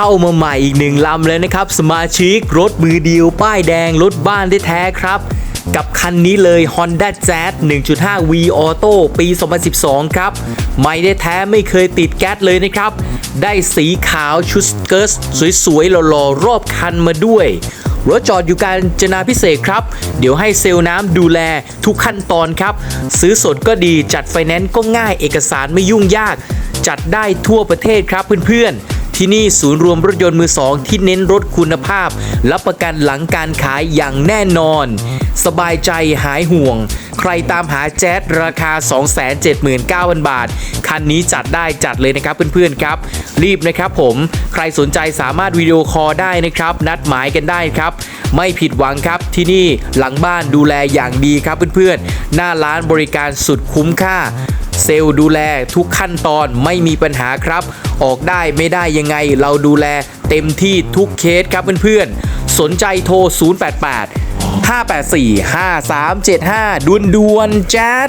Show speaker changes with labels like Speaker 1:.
Speaker 1: เข้ามาใหม่อีกหนึ่งลำเลยนะครับ สมาชิกรถมือเดียวป้ายแดงรถบ้านได้แท้ครับ กับคันนี้เลย Honda Jazz 1.5 V Auto ปี 2012 ครับ ไม่ได้แท้ไม่เคยติดแก๊สเลยนะครับ ได้สีขาวชุดสเกิร์ตสวยๆหล่อๆรอบคันมาด้วยรถจอดอยู่การจนาพิเศษครับ เดี๋ยวให้เซลล์น้ำดูแลทุกขั้นตอนครับ ซื้อสดก็ดีจัดไฟแนนซ์ก็ง่ายเอกสารไม่ยุ่งยาก จัดได้ทั่วประเทศครับเพื่อนๆ ที่นี่ศูนย์รวมรถยนต์มือสองที่เน้นรถคุณภาพ รับประกันหลังการขายอย่างแน่นอน สบายใจหายห่วง ใครตามหาแจ๊สราคา 279,000 บาท คันนี้จัดได้จัดเลยนะครับเพื่อนๆครับ รีบนะครับผมใครสนใจสามารถวิดีโอคอลได้นะครับ นัดหมายกันได้ครับ ไม่ผิดหวังครับที่นี่หลังบ้านดูแลอย่างดีครับเพื่อนๆ หน้าร้านบริการสุดคุ้มค่า เซลล์ดูแลทุกขั้นตอนไม่มีปัญหาครับ ออกได้ไม่ได้ยังไงเราดูแลเต็มที่ทุกเคสครับเพื่อนๆ สนใจโทร 088 584 5375ด่วนๆแจ๊ด